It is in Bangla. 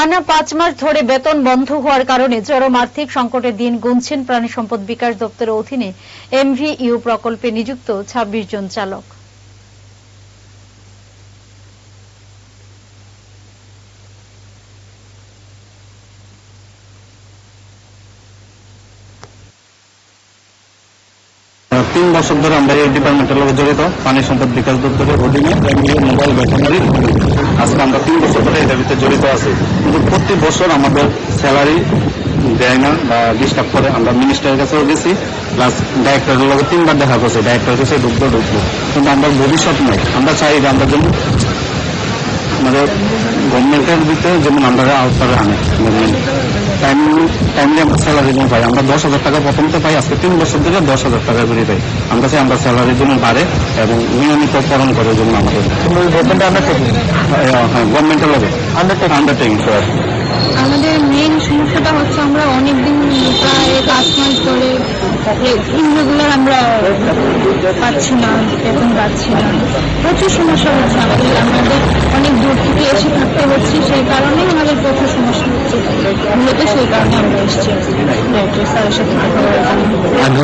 টানা পাঁচ মাস ধরে বেতন বন্ধ হওয়ার কারণে চরম আর্থিক সংকটের দিন গুনছেন প্রাণী সম্পদ বিকাশ দপ্তরের অধীনে এমভিইউ প্রকল্পে নিযুক্ত ২৬ জন চালক। তিন বছর ধরে আমরা এই ডিপার্টমেন্টের লগে জড়িত পানি সম্পদ বিকাশ দপ্তরের অধীনে মোবাইল ভেটেনারি আজকে আমরা তিন বছর ধরে এটার ভিতরে জড়িত আছি। কিন্তু প্রতি বছর আমাদের স্যালারি দেয় না বা ডিস্টার্ব করে আমরা মিনিস্টারের কাছেও গেছি প্লাস ডাইরেক্টরের লগে তিনবার দেখা করছে। ডাইরেক্টর কাছে ঢুকবো ঢুকবো কিন্তু আমরা ভবিষ্যৎ নাই আমরা চাই যে আমরা যেমন আমাদের গভর্নমেন্টের ভিতরে যেমন আমরা আওতারে আনে। গভর্নমেন্ট টাইম টাইমলি আমরা স্যালারি যেন পাই। আমরা দশ হাজার টাকা প্রথমতে পাই আজকে তিন বছর ধরে দশ হাজার টাকা করে পাই আমরা চাই আমরা স্যালারি যেন বাড়ে এবং নিয়মিত করণ করে যেমন আমাদের বেতনটা আমরা হ্যাঁ গভর্নমেন্টের লগে। আন্ডারটেকিং স্যার আমাদের মেন সমস্যাটা হচ্ছে আমরা অনেকদিন প্রায় পাঁচ মাস ধরে ইনরেগুলার আমরা পাচ্ছি না বেতন পাচ্ছি না। প্রচুর সমস্যা হচ্ছে আমাদের আমাদের অনেক দূর থেকে এসে থাকতে হচ্ছে সেই কারণেই আমাদের প্রচুর সমস্যা হচ্ছে মূলত সেই কারণে আমরা এসেছি ডাক্তার স্যারের সাথে কথা বলার জন্য